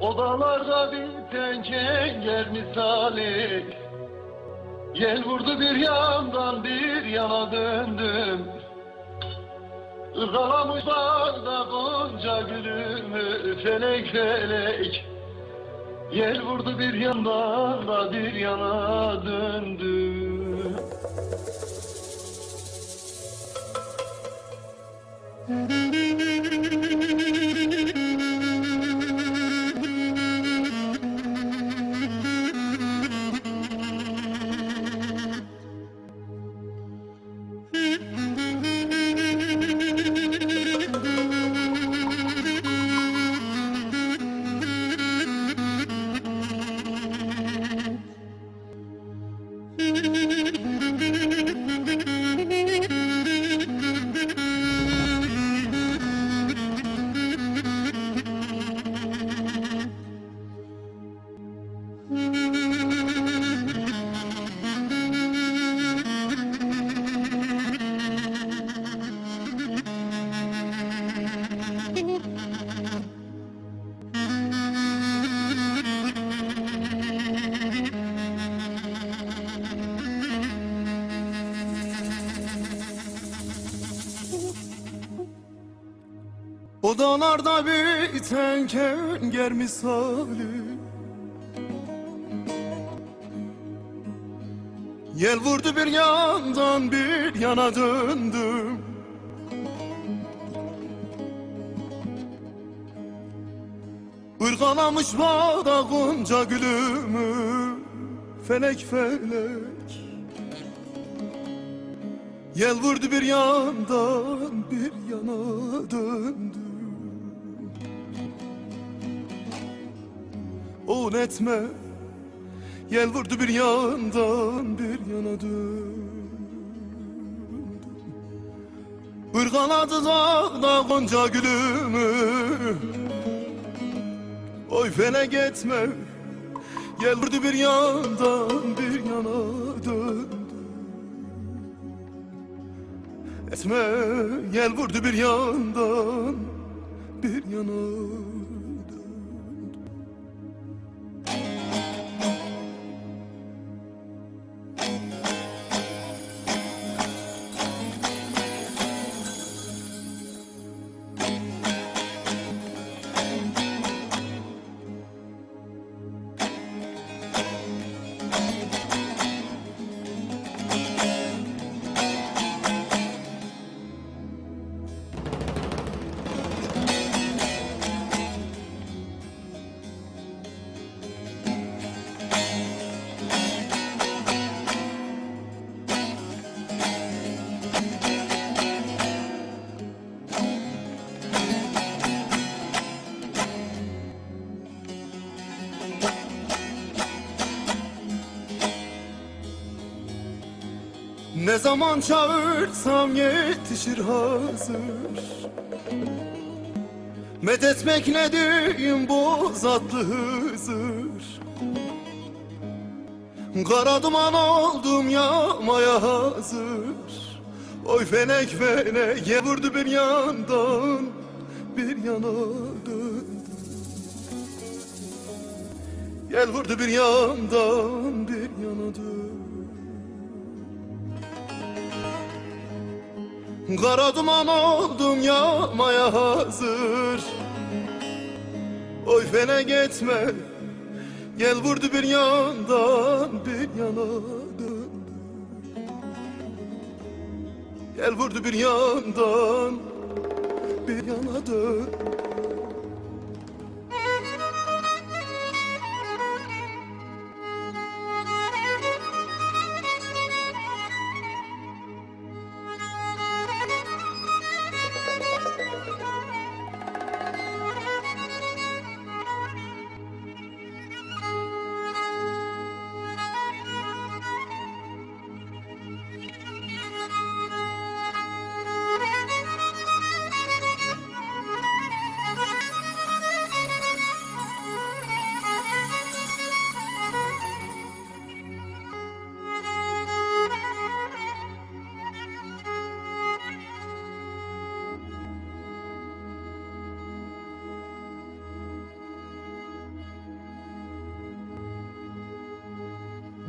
Odalarda bir tencere misali. Yel vurdu bir yandan bir yana döndüm. Irgalamış bağda gonca gülümü felek felek. Yel vurdu bir yandan da bir yana döndüm Odalarda biten kenger misali Yel vurdu bir yandan bir yana döndüm. Irgalamış bağda gonca gülümü Felek felek. Yel vurdu bir yandan bir yana döndüm. On etme Yel vurdu bir yandan bir yana döndüm. Irgaladı dağda gonca gülümü. Oy felek etme Yel vurdu bir yandan bir yana döndüm. Etme gel vurdu bir yandan bir yana Ne zaman çağırsam yetişir hazır. Medet beklediğim bu zatlı Hızır. Kara duman oldum yağmaya hazır. Oy felek felek ye vurdu bir yandan Bir yana Gel vurdu bir yandan bir yana Kara duman oldum yağmaya hazır. Oy felek etme Gel vurdu bir yandan bir yana Gel vurdu bir yandan bir yana döndü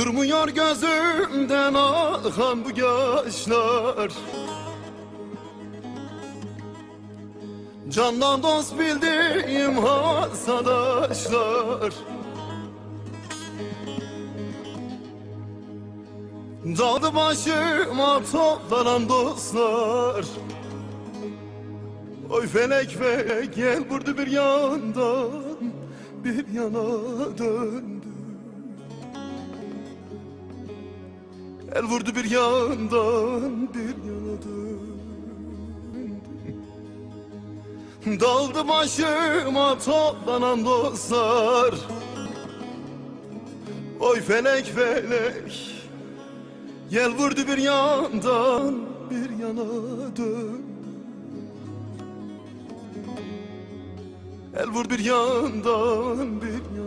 Durmuyor gözümden akan bu yaşlar. Candan dost bildiğim hasadaşlar. Dağdı başıma toplanan dostlar. Oy felek felek gel vurdu bir yandan Bir yana döndü El vurdu bir yandan bir yana döndü. Daldı başıma toplanan dostlar. Oy felek felek Yel vurdu bir yandan bir yana döndü. El vurdu bir yandan bir yana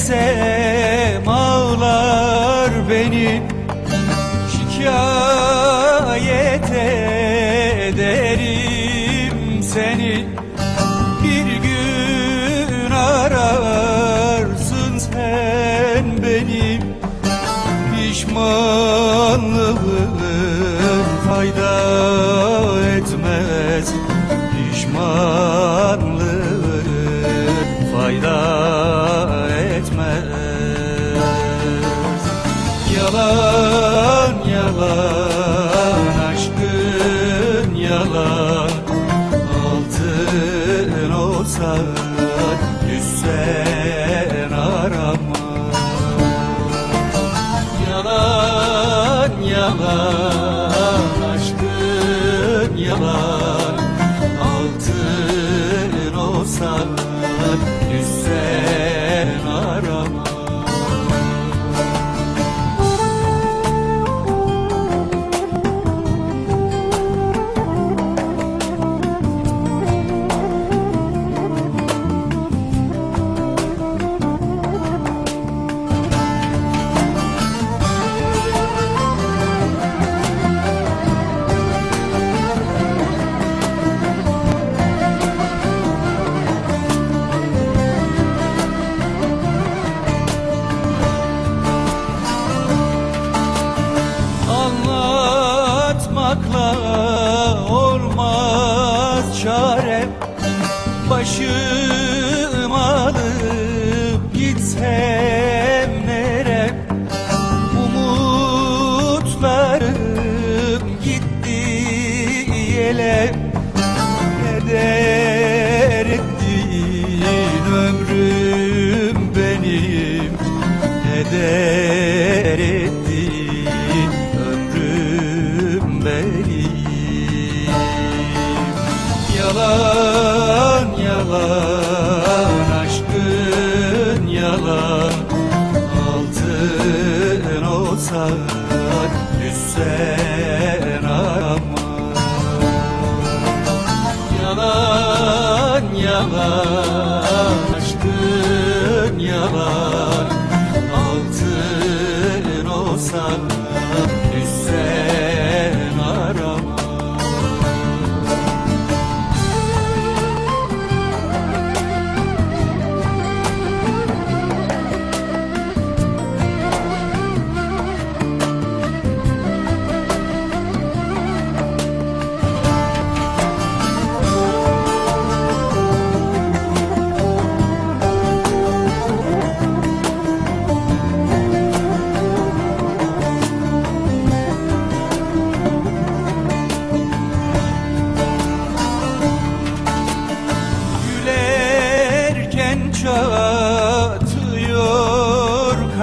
Desem ağlar beni Şikayet ederim seni. Bir gün ararsın sen benim Pişmanlığın yalan Başım alıp gitsem nerem Umutlarım gitti yele. Heder ettin ömrüm benim? Heder Yalan aşkın yalan Altın olsa düşsen arama Yalan yalan aşkın yalan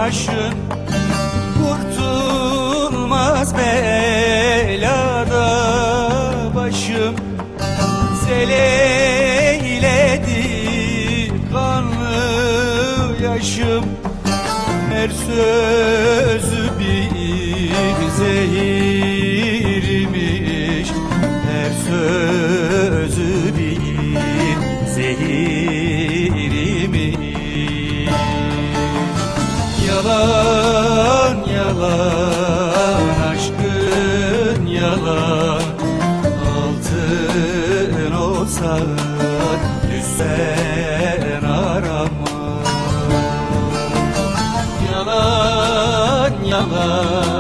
aşık kurtulmaz belada başım Seleyledi kanlı yaşım. Her sözü bir zehirmiş Her söz Yalan yalan aşkın yalan. Altın olsa düşsen arama. Yalan yalan